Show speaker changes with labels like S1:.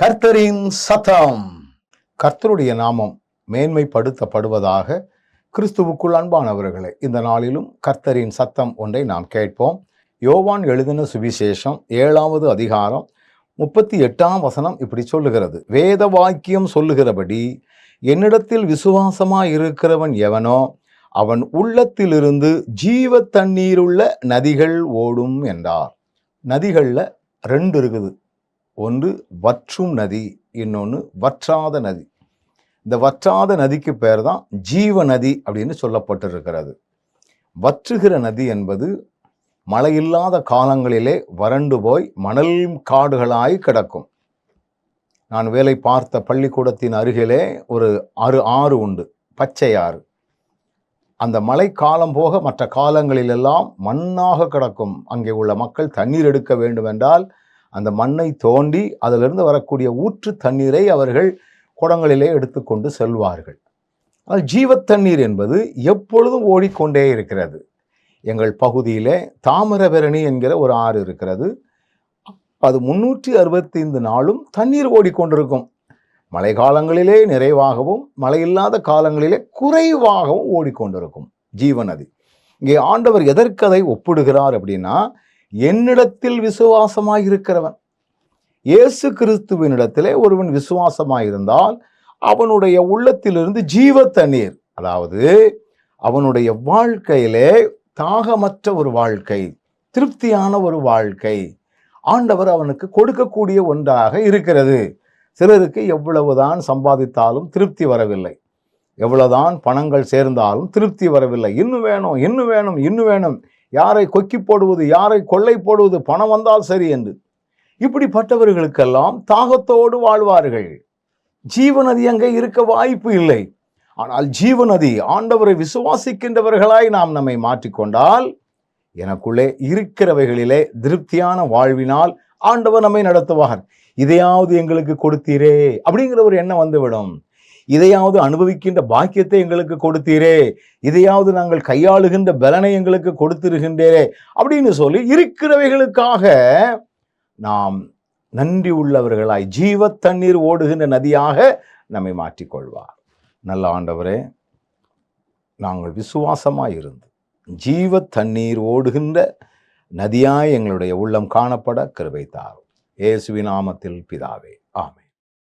S1: கர்த்தரின் சத்தம். கர்த்தருடைய நாமம் மேன்மைப்படுத்தப்படுவதாக கிறிஸ்துவுக்குள் அன்பானவர்களே இந்த நாளிலும் கர்த்தரின் சத்தம் ஒன்றை நாம் கேட்போம். யோவான் எழுதின சுவிசேஷம் ஏழாவது அதிகாரம் முப்பத்தி எட்டாம் வசனம் இப்படி சொல்லுகிறது. வேத வாக்கியம் சொல்லுகிறபடி என்னிடத்தில் விசுவாசமாக இருக்கிறவன் எவனோ அவன் உள்ளத்திலிருந்து ஜீவ தண்ணீருள்ள நதிகள் ஓடும் என்றார். நதிகளில் ரெண்டு இருக்குது. ஒன்று வற்றும் நதி இன்னொன்று வற்றாத நதி. இந்த வற்றாத நதிக்கு பேர் தான் ஜீவ நதி அப்படின்னு சொல்லப்பட்டிருக்கிறது. வற்றுகிற நதி என்பது மழையில்லாத காலங்களிலே வறண்டு போய் மணல் காடுகளாய் கிடக்கும். நான் வேலை பார்த்த பள்ளிக்கூடத்தின் அருகிலே ஒரு ஆறு ஆறு உண்டு பச்சை ஆறு. அந்த மழை காலம் போக மற்ற காலங்களிலெல்லாம் மண்ணாக கிடக்கும். அங்கே உள்ள மக்கள் தண்ணீர் எடுக்க வேண்டுமென்றால் அந்த மண்ணை தோண்டி அதிலிருந்து வரக்கூடிய ஊற்று தண்ணீரை அவர்கள் குடங்களிலே எடுத்துக்கொண்டு செல்வார்கள். ஆனால் ஜீவத் தண்ணீர் என்பது எப்பொழுதும் ஓடிக்கொண்டே இருக்கிறது. எங்கள் பகுதியிலே தாமிரபரணி என்கிற ஒரு ஆறு இருக்கிறது. அது முன்னூற்றி அறுபத்தைந்து நாளும் தண்ணீர் ஓடிக்கொண்டிருக்கும். மழை காலங்களிலே நிறைவாகவும் மழை இல்லாத காலங்களிலே குறைவாகவும் ஓடிக்கொண்டிருக்கும் ஜீவநதி. இங்கே ஆண்டவர் எதற்கு அதை ஒப்பிடுகிறார் அப்படின்னா என்னிடத்தில் விசுவாசமாயிருக்கிறவன். இயேசு கிறிஸ்துவினிடத்திலே ஒருவன் விசுவாசமாயிருந்தால் அவனுடைய உள்ளத்திலிருந்து ஜீவ தண்ணீர் அதாவது அவனுடைய வாழ்க்கையிலே தாகமற்ற ஒரு வாழ்க்கை திருப்தியான ஒரு வாழ்க்கை ஆண்டவர் அவனுக்கு கொடுக்கக்கூடிய ஒன்றாக இருக்கிறது. சிலருக்கு எவ்வளவுதான் சம்பாதித்தாலும் திருப்தி வரவில்லை. எவ்வளவுதான் பணங்கள் சேர்ந்தாலும் திருப்தி வரவில்லை. இன்னும் வேணும் இன்னும் வேணும் இன்னும் வேணும் யாரை கொக்கி போடுவது யாரை கொள்ளை போடுவது பணம் வந்தால் சரி என்று. இப்படிப்பட்டவர்களுக்கெல்லாம் தாகத்தோடு வாழ்வார்கள். ஜீவநதி அங்கே இருக்க வாய்ப்பு இல்லை. ஆனால் ஜீவநதி ஆண்டவரை விசுவாசிக்கின்றவர்களாய் நாம் நம்மை மாற்றிக்கொண்டால் எனக்குள்ளே இருக்கிறவைகளிலே திருப்தியான வாழ்வினால் ஆண்டவர் நம்மை நடத்துவார். இதையாவது எங்களுக்கு கொடுத்தீரே அப்படிங்கிற ஒரு எண்ணம் வந்துவிடும். இதையாவது அனுபவிக்கின்ற பாக்கியத்தை எங்களுக்கு கொடுத்தீரே. இதையாவது நாங்கள் கையாளுகின்ற பலனை எங்களுக்கு கொடுத்திருக்கின்றே அப்படின்னு சொல்லி இருக்கிறவைகளுக்காக நாம் நன்றி உள்ளவர்களாய் ஜீவ தண்ணீர் ஓடுகின்ற நதியாக நம்மை மாற்றிக்கொள்வார். நல்ல ஆண்டவரே நாங்கள் விசுவாசமாக இருந்து ஜீவ தண்ணீர் ஓடுகின்ற நதியாய் எங்களுடைய உள்ளம் காணப்பட கிருபை தாரும். இயேசுவி நாமத்தில் பிதாவே ஆமே